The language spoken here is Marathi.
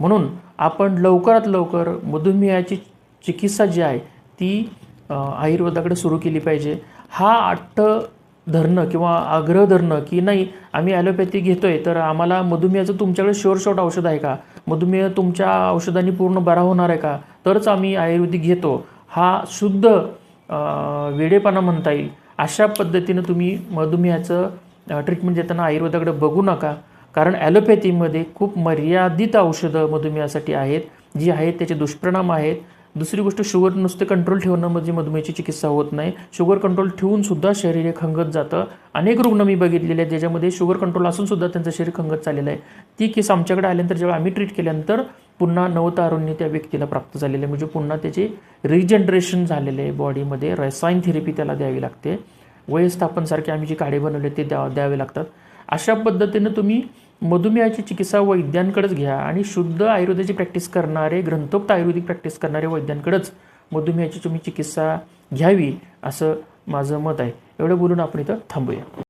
म्हणून आपण लवकरात लवकर मधुमेहाची चिकित्सा जी आहे ती आयुर्वेदाकडे सुरू केली पाहिजे. हा अट्ट धरणं किंवा आग्रह धरणं की नाही आम्ही ॲलोपॅथी घेतो आहे तर आम्हाला मधुमेहाचं तुमच्याकडे शोर शॉर्ट औषध आहे का? मधुमेह तुमच्या औषधांनी पूर्ण बरा होणार आहे का? तरच आम्ही आयुर्वेदिक घेतो. हा शुद्ध वेडेपणा म्हणता येईल. अशा पद्धतीनं तुम्ही मधुमेहाचं ट्रीटमेंट देताना आयुर्वेदाकडे बघू नका. कारण ॲलोपॅथीमध्ये खूप मर्यादित औषधं मधुमेहासाठी आहेत जी आहेत त्याचे दुष्परिणाम आहेत. दुसरी गोष्ट शुगर नुसते कंट्रोल ठेवणं म्हणजे मधुमेहाची चिकित्सा होत नाही. शुगर कंट्रोल ठेवूनसुद्धा शरीर हे खंगत जातं. अनेक रुग्ण मी बघितलेले आहेत ज्याच्यामध्ये शुगर कंट्रोल असूनसुद्धा त्यांचं शरीर खंगत चाललेलं आहे. ती केस आमच्याकडे आल्यानंतर जेव्हा आम्ही ट्रीट केल्यानंतर पुन्हा नवतारुण्य त्या व्यक्तीला प्राप्त झालेलं आहे. म्हणजे पुन्हा त्याचे रिजनरेशन झालेलं आहे बॉडीमध्ये रसायन थेरपी त्याला द्यावी लागते. वयस्थापनसारखे आम्ही जे काढे बनवले ते द्या द्यावे लागतात. अशा पद्धतीनं तुम्ही मधुमेहाची चिकित्सा वैद्यांकडेच घ्या आणि शुद्ध आयुर्वेदाची प्रॅक्टिस करणारे ग्रंथोक्त आयुर्वेदिक प्रॅक्टिस करणारे वैद्यांकडेच मधुमेहाची तुम्ही चिकित्सा घ्यावी असं माझं मत आहे. एवढं बोलून आपण इथं थांबूया.